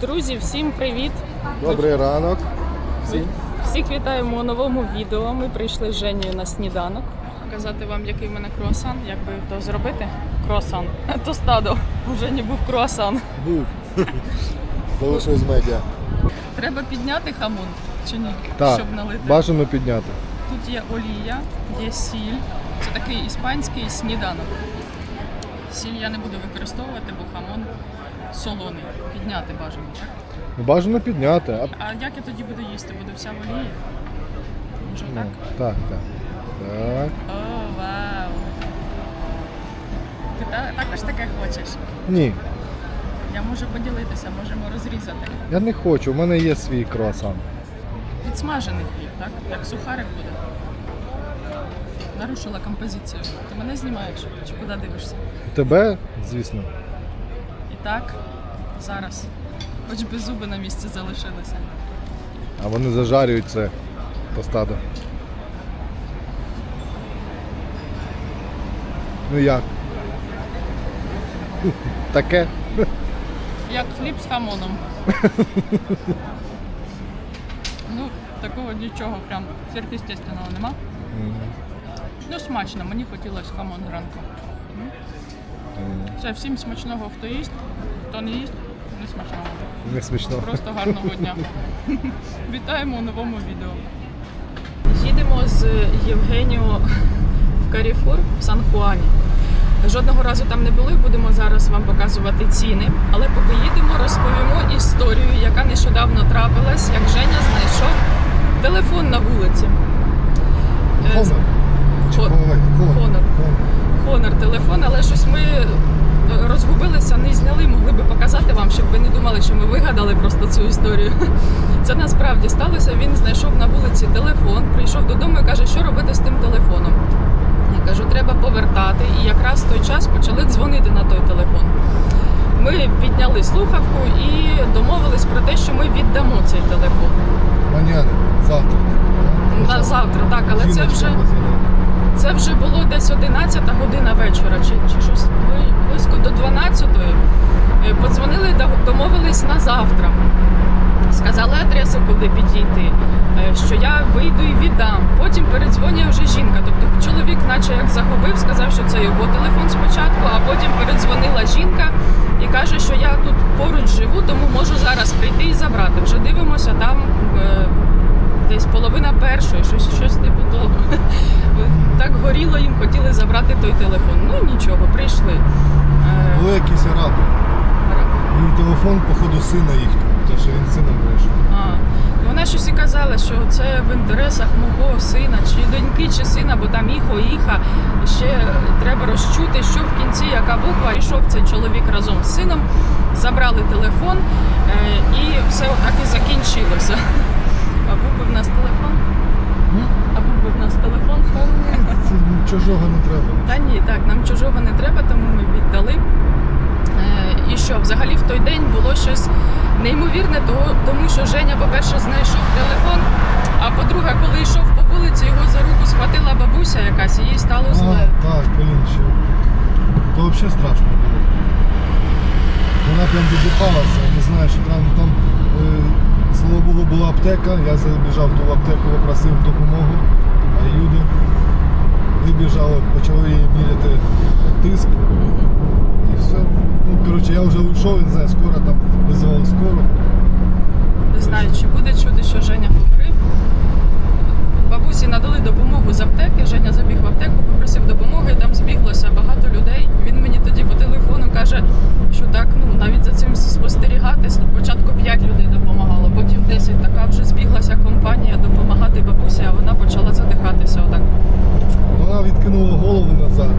Друзі, всім привіт! Добрий ранок. Всім. Всіх вітаємо у новому відео. Ми прийшли з Женєю на сніданок. Показати вам, який в мене круасан, як би то зробити. Круасан. Тостадо. У Жені був круасан. Був. Залишилось медіа. Треба підняти хамон чи ні? Так, Щоб налити. бажано підняти. Тут є олія, є сіль. Це такий іспанський сніданок. Сіль я не буду використовувати, бо хамон солоний. Підняти бажано, так? Бажано підняти. А... А як я тоді буду їсти? Буду вся в олії? Може Ну, так? так, так. Так. О, вау! Ти та- також таке хочеш? Ні, Я можу поділитися, можемо розрізати. я не хочу, у мене є свій круасан. Підсмажений хліб, так? Як сухарик буде. Нарушила композицію. Ти мене знімаєш? Чи куди дивишся? Тебе, звісно. І так, зараз. Хоч би зуби на місці залишилися. А вони зажарюють це тостадо. Ну як? Таке? Як хліб з хамоном. ну, такого нічого прям сверхъестественного нема. Ну, смачно, мені хотілося хамон зранку. Це всім смачного, хто їсть, хто не їсть, не смачного. Не смішно. Просто гарного дня. Вітаємо у новому відео. Їдемо з Євгенією в Каріфур в Сан-Хуані. Жодного разу там не були, будемо зараз вам показувати ціни. Але поки їдемо, розповімо історію, яка нещодавно трапилась, як Женя знайшов телефон на вулиці. Е, Хонор. Хонор. Хонор телефон, але щось ми розгубилися, не зняли, могли би показати вам, щоб ви не думали, що ми вигадали просто цю історію. Це насправді сталося. Він знайшов на вулиці телефон, прийшов додому і каже, що робити з тим телефоном. Я кажу, треба повертати. І якраз в той час почали дзвонити на той телефон. Ми підняли слухавку і домовились про те, що ми віддамо цей телефон. Маняни, завтра. На завтра, так, але це вже. Це вже було десь 11 година вечора, чи, чи щось близько до 12-ї. Е, Подзвонили, домовились на завтра. Сказали адресу, куди підійти, е, що я вийду і віддам. Потім передзвонює вже жінка. Тобто чоловік, наче як загубив, сказав, що це його телефон спочатку, а потім передзвонила жінка і каже, що я тут поруч живу, тому можу зараз прийти і забрати. Вже дивимося, там е, десь половина першої, щось, щось типу того. Так горіло їм, хотіли забрати той телефон. Ну нічого, прийшли. Були якісь араби. Він телефон, походу, сина їхнього, тому що він сином прийшов. А, ну, вона щось і казала, що це в інтересах мого сина, чи доньки, чи сина, бо там іхо, іха. Ще треба розчути, що в кінці яка буква. Йшов цей чоловік разом з сином, забрали телефон е, і все так і закінчилося. А був би в нас телефон? А був би в нас телефон? Це чужого не треба. Та ні, так, нам чужого не треба, тому ми віддали. І що, взагалі в той день було щось неймовірне, тому що Женя, по-перше, знайшов телефон, а по-друге, коли йшов по вулиці, його за руку схватила бабуся якась, і їй стало зле. А, так, блін, ще. То взагалі страшно було. Вона прям віддихалася, не знаю, що там, там е, слава Богу, була аптека, я забіжав в ту аптеку, попросив допомогу, а люди вибіжали, почали їй міряти тиск. І все. Ну, коротше, я вже уйшов, не знаю, скоро там визивали скору. Не знаю, чи буде чути, що Женя говорив. Бабусі надали допомогу з аптеки. Женя забіг в аптеку, попросив допомоги, там збіглося багато людей. Він мені тоді по телефону каже, що так, ну навіть за цим спостерігати. Спочатку 5 людей допомагало, потім 10. Така вже збіглася компанія допомагати бабусі, а вона почала задихатися. Отак. Вона відкинула голову назад,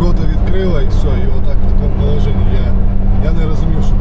рота відкрила і все, і отак в такому положенні я, я не розумів, що,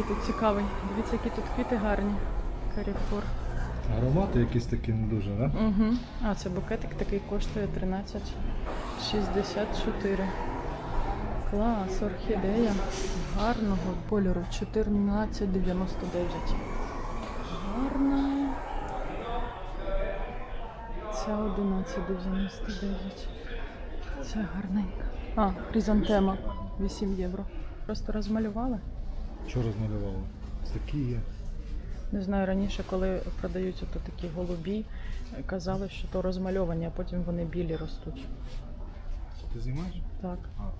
який тут цікавий. Дивіться, які тут квіти гарні. Каріфор. Аромати якісь такі не дуже, да? Угу. А, це букетик такий коштує 13,64. Клас, орхідея гарного кольору 14,99. Гарна. Це 11,99. Це гарненька. А, хризантема 8 євро. Просто розмалювали. Що розмалювали? Такі є. Не знаю, раніше, коли продають ото такі голубі, казали, що то розмальовані, а потім вони білі ростуть. Ти знімаєш? Так. А.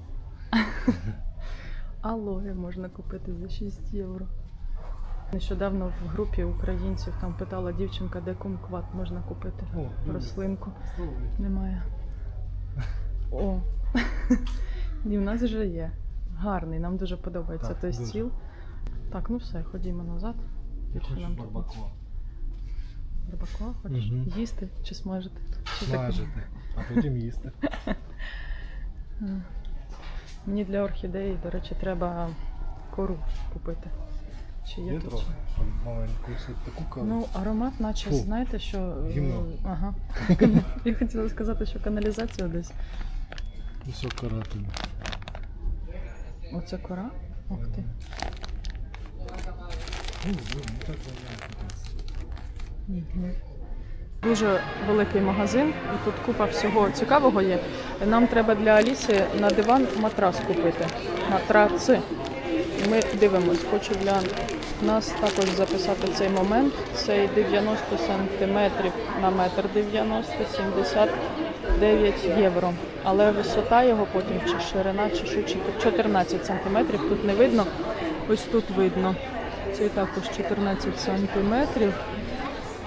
Алоє можна купити за 6 євро. Нещодавно в групі українців там питала дівчинка, де кумкват можна купити. О. Рослинку. Немає. О. Ні, в нас вже є. Гарний, нам дуже подобається Так, той дуже. стіл. Так, ну все, ходімо назад. Більше хочу нам тут барбакуа. Барбакуа хочеш? Мгм. Їсти чи смажити? Чи таке? Смажити, а потім їсти. Мені для орхідеї, до речі, треба кору купити. Чи є, Є тут? трохи. Маленьку ось таку каву. Ну, аромат, наче, Фу. знаєте, що. е, Гімно. Ага. Я хотіла сказати, що каналізація десь. Все карательне. Оце кора? Ух ти. Ну, ну, не так варіант. Мгм. Дуже великий магазин, і тут купа всього цікавого є. Нам треба для Аліси на диван матрас купити. Матраци. Ми дивимось, хочу для нас також записати цей момент. Цей 90 сантиметрів на метр 90, 79 євро. Але висота його потім, чи ширина, чи чи 14 сантиметрів. Тут не видно. Ось тут видно. Цей також 14 сантиметрів.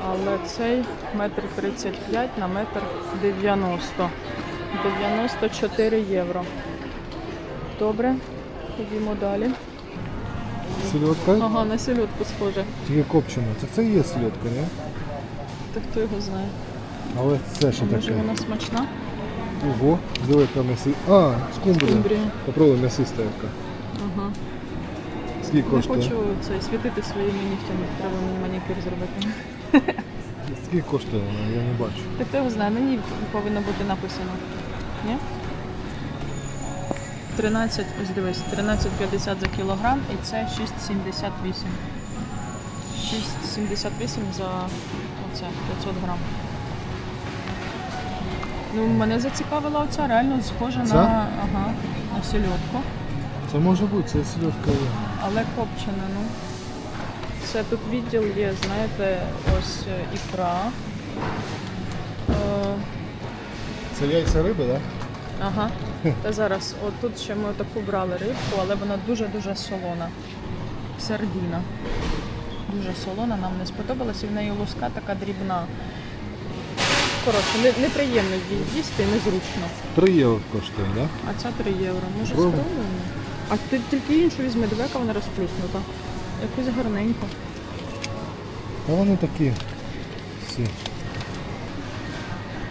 Але цей метр 35 на метр 90. 94 євро. Добре, ходімо далі. Сільотка? Ага, на сільотку схоже. Тільки копчена. Це це є сільотка, не? Та хто його знає? Але це що Може таке? вона смачна? Ого, диви, яка м'ясі. А, скумбрія. Скумбрія. Попробуй м'ясиста яка. Ага. Скільки Не коштує? хочу цей, світити своїми нігтями, треба мені манікюр зробити. Скільки коштує вона? Я не бачу. Так його знає, на ній повинно бути написано. Ні? 13, ось дивись, 13,50 за кілограм і це 6,78. 6,78 за оце 500 грам. Ну, мене зацікавила оця, реально схожа Ця? на, ага, на сільотку, Це може бути, це сільотка є. Але копчена, ну. Це тут відділ є, знаєте, ось е, ікра. Е, Це яйця риби, так? Ага. Та зараз, от тут ще ми таку брали рибку, але вона дуже-дуже солона. Сардіна. Дуже солона, нам не сподобалась, і в неї луска така дрібна. Коротше, не- неприємно її їсти, незручно. 3 євро коштує, так? А ця 3 євро. Може Пробуй. спробуємо? А ти тільки іншу візьми, диви, яка вона розплюснута. Якусь гарненьку. А вони такі. Всі.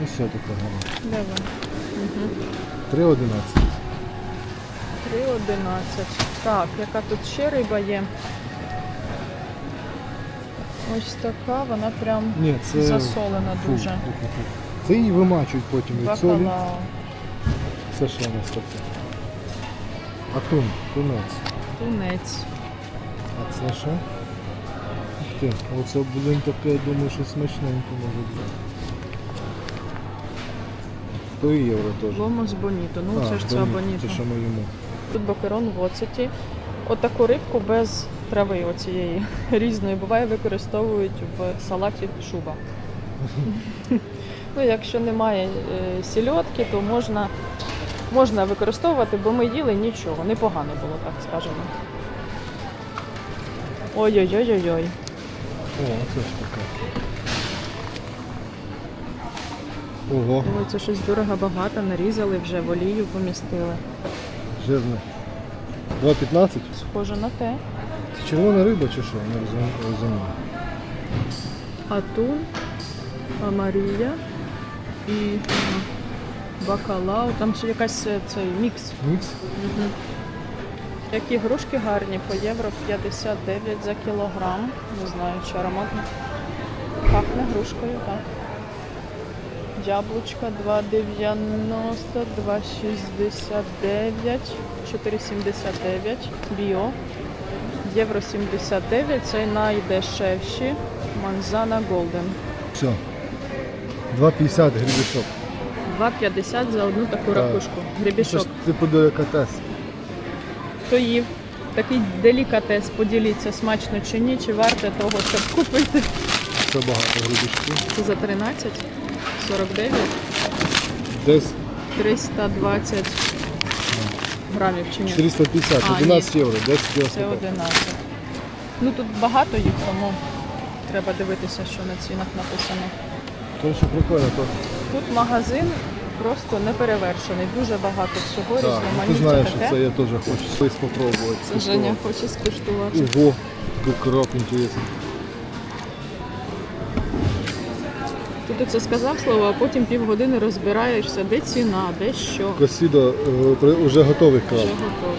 Ось все таке гарне. Вона? Угу. 3,11. 3,11. Так, яка тут ще риба є? Ось така, вона прям Ні, це засолена Фу, дуже. фу, фу, фу. Це її вимачують потім від солі. Бакалао. Це що у нас таке? Атун, тунець. Тунець. А це що? Ух ти, оце блин таке, я думаю, що смачненько може бути. 3 євро теж. Ломос боніто. Ну це ж це боніто, боніто. Це що ми їмо. Тут бакерон в оцеті. Отаку рибку без трави оцієї різної буває використовують в салаті шуба. ну, якщо немає е, сільотки, то можна, можна використовувати, бо ми їли нічого. Непогано було, так скажемо. Ой-ой-ой-ой-ой. О, це ж таке. Ого, Ой, це щось дорого багато, нарізали вже в олію помістили. жирне. 2,15? Схоже на те. Це червона риба чи що? Не розумію- розумію. Атун, Амарія і бакалау. Там ще якась е, цей мікс. Мікс? Мгм. Які грушки гарні по євро 59 за кілограм. Не знаю, чи ароматно. Пахне грушкою, так. Яблучка 2,90, 2,69, 4,79. Біо. Євро 79, це найдешевші. Манзана Голден. Все. 2,50 грібішок. 2,50 за одну таку Так. ракушку. Гребішок. типу делікатес. Хто їв такий делікатес, поділіться, смачно чи ні, чи варте того, щоб купити. Все багато грібішків. Це за 13, 49, Десь 320 грамів чи ні? 450, А, 11 євро, 10 Це 11. Ну тут багато їх, тому треба дивитися, що на цінах написано. То що прикольно, то Тут магазин просто неперевершений. Дуже багато всього, так. Ти різноманіття знаєш, що таке. це я теж хочу щось спробувати. Це Женя хоче скуштувати. Ого, укроп інтересний. Тут це сказав слово, а потім півгодини розбираєшся, де ціна, де що. Косідо е, вже готовий краб. Вже готово.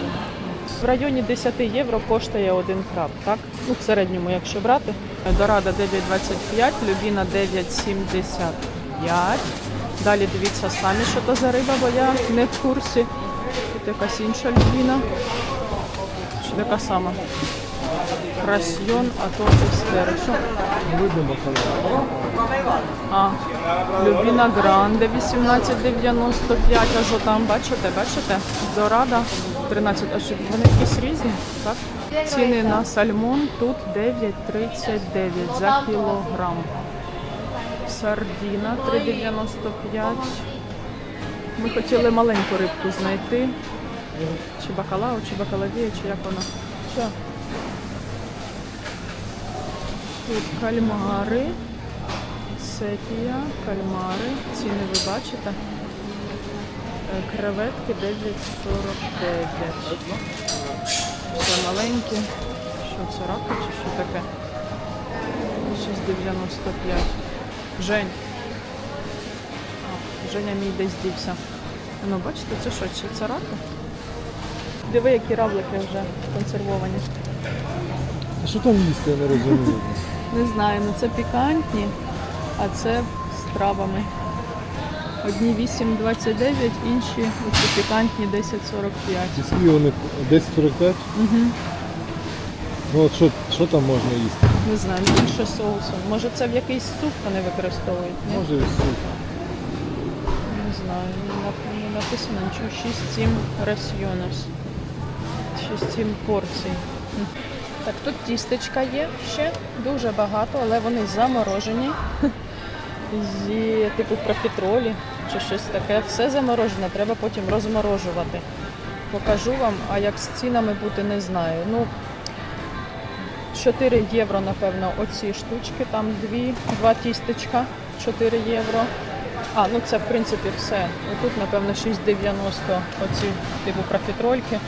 В районі 10 євро коштує один краб, так? Ну, в середньому, якщо брати. Дорада 9,25, Любіна 9,75. Далі дивіться самі, що то за риба, бо я не в курсі. Тут якась інша Любіна. Чи така сама? Красьйон, а то? Видно. А, Любіна Гранде 1895, аж там, бачите, бачите? Дорада 13, а що вони якісь різні, так? Ціни на сальмон тут 9,39 за кілограм. Сардіна 3,95. Ми хотіли маленьку рибку знайти. Чи бакалау, чи бакалавія, чи як вона. Що? Тут кальмари. Сепія, кальмари. Ціни ви бачите. Е, Креветки 9,49. Все маленькі. Що це раки чи що таке? 6,95. Жень. А, Женя мій десь дівся. Ну, бачите, це що? Чи це раки? Диви, які равлики вже консервовані. А що там їсти, я не розумію. Не знаю, ну це пікантні, а це з травами. Одні 8,29, інші оці пікантні 10,45. І скільки вони 10,45? Угу. Ну от що, що там можна їсти? Не знаю, більше соусом. Може це в якийсь суп вони використовують? Ні? Може і суп. Не знаю, не написано нічого. 6-7 раціонос. 6-7 порцій. Так, тут тістечка є ще дуже багато, але вони заморожені. Зі типу профітролі чи щось таке. Все заморожене, треба потім розморожувати. Покажу вам, а як з цінами бути, не знаю. Ну, 4 євро, напевно, оці штучки, там дві, два тістечка, 4 євро. А, ну це в принципі все. Отут, напевно, 6,90 оці типу профітрольки.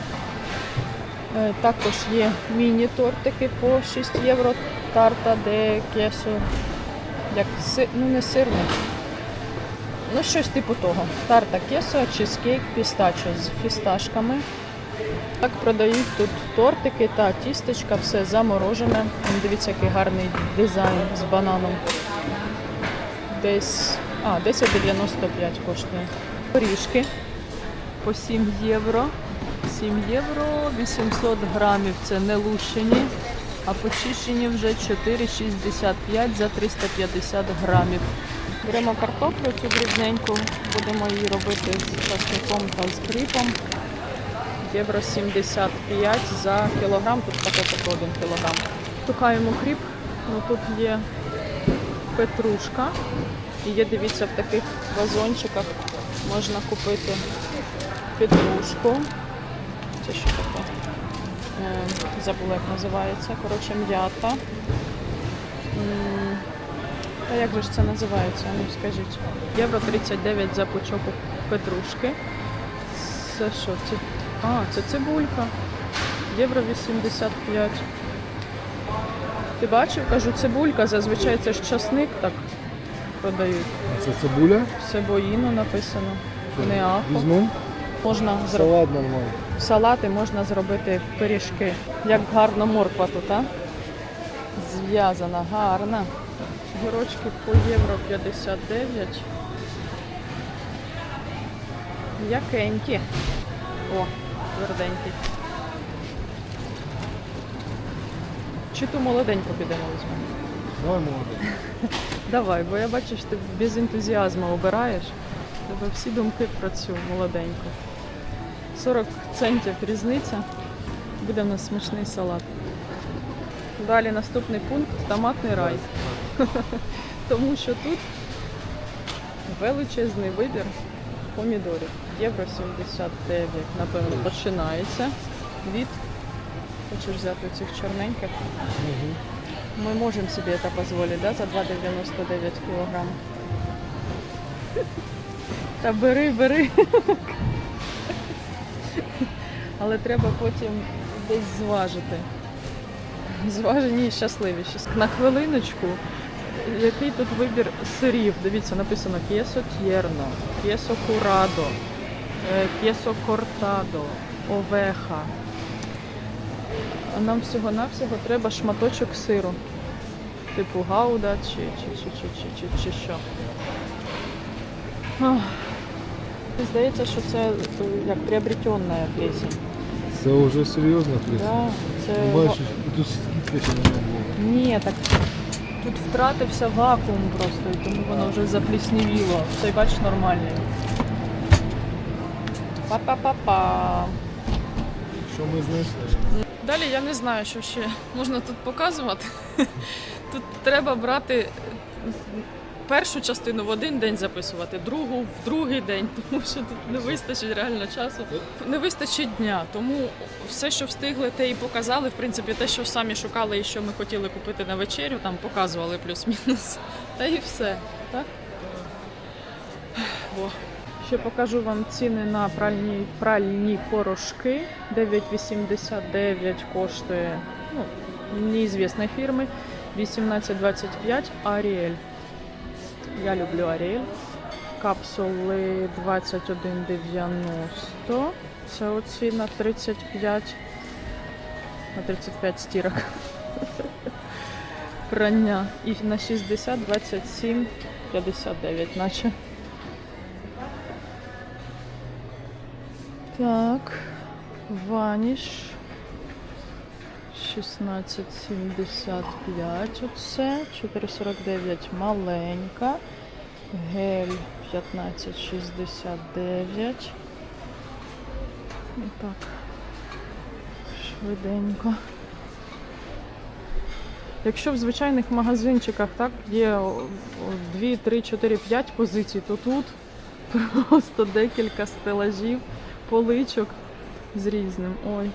Е, Також є міні-тортики по 6 євро. Тарта де кесо. Як си... ну не сирник. Ну, щось типу того. Тарта кесо, чизкейк, пістачо з фісташками. Так продають тут тортики та тістечка, все заморожене. Дивіться, який гарний дизайн з бананом. Десь а, 10,95 коштує. Горішки по 7 євро. 7 євро, 800 грамів це не лущені, а почищені вже 4,65 за 350 грамів. Беремо картоплю цю дрібненьку, будемо її робити з часником та з кріпом. Євро 75 за кілограм, тут пакетик 1 кілограм. Шукаємо кріп, ну тут є петрушка. І є, дивіться, в таких вазончиках можна купити петрушку. Це що таке? Е, забула, як називається. Коротше, м'ята. Та як же ж це називається? Ну скажіть. Євро 39 за пучок петрушки. Це що? А, це цибулька. Євро 85. Ти бачив? Кажу, цибулька, зазвичай це ж часник так продають. Це цибуля. Себоїно написано. Не. Візьму. Можна зробити. Салат нормальний. салати можна зробити пиріжки. Як гарно морква тут, а? Зв'язана, гарна. Гірочки по євро 59. Якенькі. О, тверденькі. Чи ту молоденьку підемо візьмемо? Давай молодець. Давай, бо я бачу, що ти без ентузіазму обираєш. Тебе всі думки про цю молоденьку. 40 центів різниця. Буде в нас смачний салат. Далі наступний пункт томатний рай. Тому що тут величезний вибір помідорів. Євро 79, напевно, починається від. Хочеш взяти цих чорненьких? Мы можем себе это позволить, да, за 2,99 кілограм. Та бери, бери. Але треба потім десь зважити. Зважені і щасливіші. На хвилиночку, який тут вибір сирів? Дивіться, написано кєсо тєрно, кєсо курадо, е, кєсо кортадо, овеха. А нам всього-навсього треба шматочок сиру. Типу гауда чи, чи, чи, чи, чи, чи, чи що. Ах. Здається, що це е, як приобретенна пісня. Це вже серйозно, Крис. Да, це... Бачиш, тут ще не було. Ні, так тут втратився вакуум просто, і тому воно вже запліснівіло. Цей бач нормальний. Па-па-па-па. Що ми знайшли? Далі я не знаю, що ще можна тут показувати. Тут треба брати першу частину в один день записувати, другу в другий день, тому що тут не вистачить реально часу. Не вистачить дня. Тому все, що встигли, те і показали. В принципі, те, що самі шукали і що ми хотіли купити на вечерю, там показували плюс-мінус. Та і все. Так? О. Ще покажу вам ціни на пральні, пральні порошки. 9,89 коштує ну, неізвісної фірми. 18,25 Ariel. Я люблю Ariel. Капсули 21,90. Це оці на 35. На 35 стірок. Прання. І на 60 27,59 наче. Так, ваніш 16,75 оце, 4,49 маленька, гель 15,69. І так, швиденько. Якщо в звичайних магазинчиках так є о, о, 2, 3, 4, 5 позицій, то тут просто декілька стелажів, поличок з різним. Ой,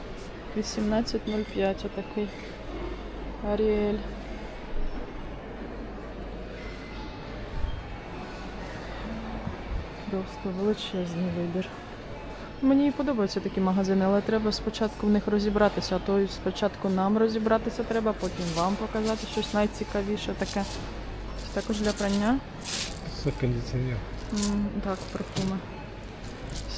18,05 отакий. Аріель. Просто величезний вибір. Мені і подобаються такі магазини, але треба спочатку в них розібратися, а то спочатку нам розібратися треба, потім вам показати щось найцікавіше таке. Це також для прання. Це кондиціонер. М, Так, парфуми.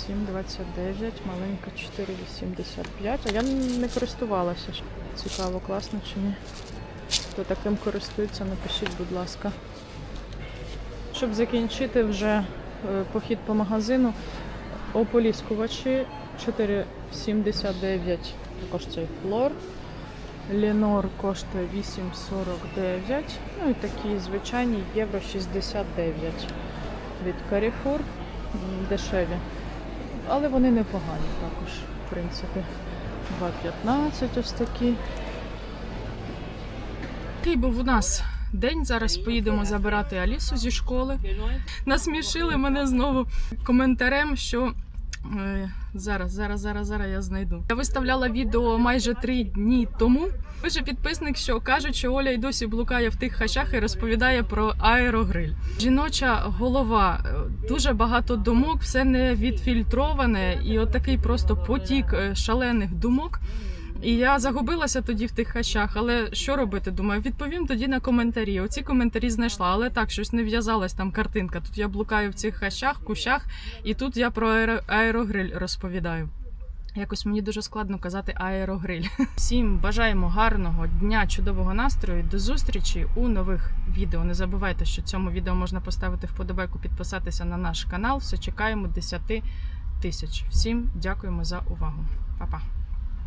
7,29, маленька 4,85. А я не користувалася. Цікаво, класно чи ні. Хто таким користується, напишіть, будь ласка. Щоб закінчити вже е, похід по магазину, ополіскувачі 4,79, також цей флор. Ленор коштує 8,49. Ну і такі звичайні євро 69 від Carrefour. Дешеві. Але вони непогані також, в принципі. 2,15 ось такі. Такий був у нас день. Зараз поїдемо забирати Алісу зі школи. Насмішили мене знову коментарем, що. Зараз, зараз, зараз, зараз я знайду. Я виставляла відео майже три дні тому. Пише підписник, що кажуть, що Оля й досі блукає в тих хащах і розповідає про аерогриль. Жіноча голова, е, дуже багато думок, все не відфільтроване, і от такий просто потік е, шалених думок. І я загубилася тоді в тих хащах, але що робити? Думаю, відповім тоді на коментарі. Оці коментарі знайшла, але так, щось не в'язалась там картинка. Тут я блукаю в цих хащах, кущах, і тут я про аеро- аерогриль розповідаю. Якось мені дуже складно казати аерогриль. Всім бажаємо гарного дня, чудового настрою. До зустрічі у нових відео. Не забувайте, що цьому відео можна поставити вподобайку, підписатися на наш канал. Все чекаємо 10 тисяч. Всім дякуємо за увагу. Па-па.